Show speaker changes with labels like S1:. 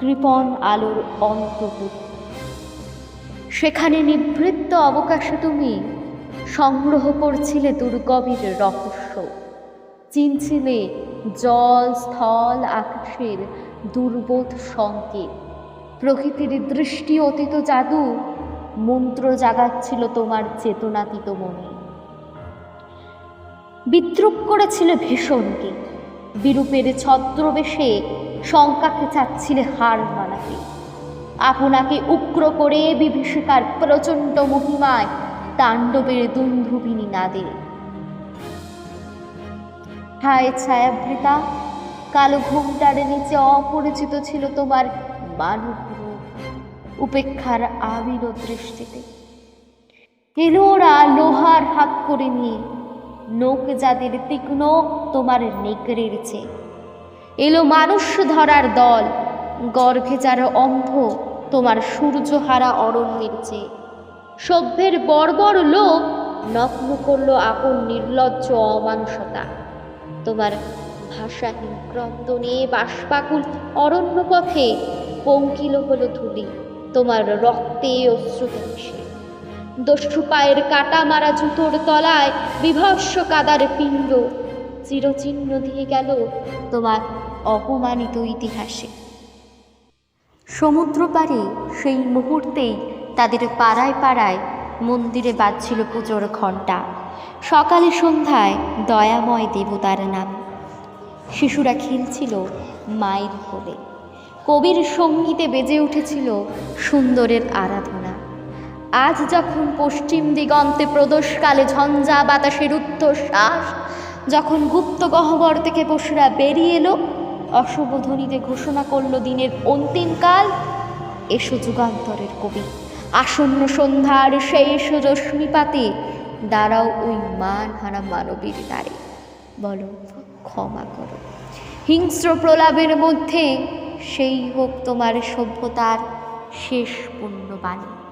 S1: কৃপণ আলোর অন্তপুর। সেখানে নিবৃত্ত অবকাশে তুমি সংগ্রহ করছিলে দুর্গভীর রহস্য। চিনছিলে জল স্থল আকাশের দুর্বোধ সংকেত। প্রকৃতির দৃষ্টি অতীত জাদু, মন্ত্র জাগাচ্ছিল তোমার চেতনাতীত মনে। বিদ্রুপ করেছিলে ভীষণকে বিরূপের ছদ্রবেশে শঙ্কাকে চাচ্ছিলে হার মানাতে। আপনাকে উগ্র করে বিভীষিকার প্রচণ্ড মহিমায় তাণ্ডবের দুন্ধুবিনী নাদে হায় ছায়াবৃতা, কালো ঘুমটার নিচে অপরিচিত ছিল তোমার মানব উপেক্ষার আবির দৃষ্টিতে। এলো লোহার হাত করে নিয়ে নৌক যাদের তীক্ষ্ণ তোমার নেকড়ের চেয়ে। এলো মানুষ ধরার দল। গর্ভে যারা অন্ধ, তোমার সূর্যহারা অরণ্যের চেয়ে। সভ্যের বর্বর লোক নগ্ন করল আপন নির্লজ্জ অমানুষতা। তোমার ভাষাহীন ক্রন্দনে বাষ্পাকুল অরণ্য পথে পঙ্কিল হলো ধুলি, তোমার রক্তে অশ্রুতে মিশে। দস্যু পায়ের কাটা মারা জুতোর তলায় বিভৎস কাদার পিণ্ড, চিরচিহ্ন দিয়ে গেল তোমার অপমানিত ইতিহাসে। সমুদ্র পাড়ে সেই মুহূর্তেই তাদের পাড়ায় পাড়ায় মন্দিরে বাজছিল পুজোর ঘণ্টা। সকালে সন্ধ্যায় দয়াময় দেবতার নাম। শিশুরা খেলছিল মায়ের কোলে। কবির সঙ্গীতে বেজে উঠেছিল সুন্দরের আরাধনা। আজ যখন পশ্চিম দিগন্তে প্রদোষকালে ঝঞ্ঝা বাতাসের উত্তশ্বাস যখন গুপ্ত গহ্বর থেকে পশুরা বেরিয়ে এলো অশুভধ্বনিতে ঘোষণা করল দিনের অন্তিমকাল এসো যুগান্তরের কবি। আসন্ন সন্ধ্যার শেষ রশ্মিপাতে দাঁড়াও ওই মান মানহারা মানবীর দ্বারে বলো, ক্ষমা করো। হিংস্র প্রলাপের মধ্যে সেই হোক তোমার সভ্যতার শেষ পুণ্যবাণী।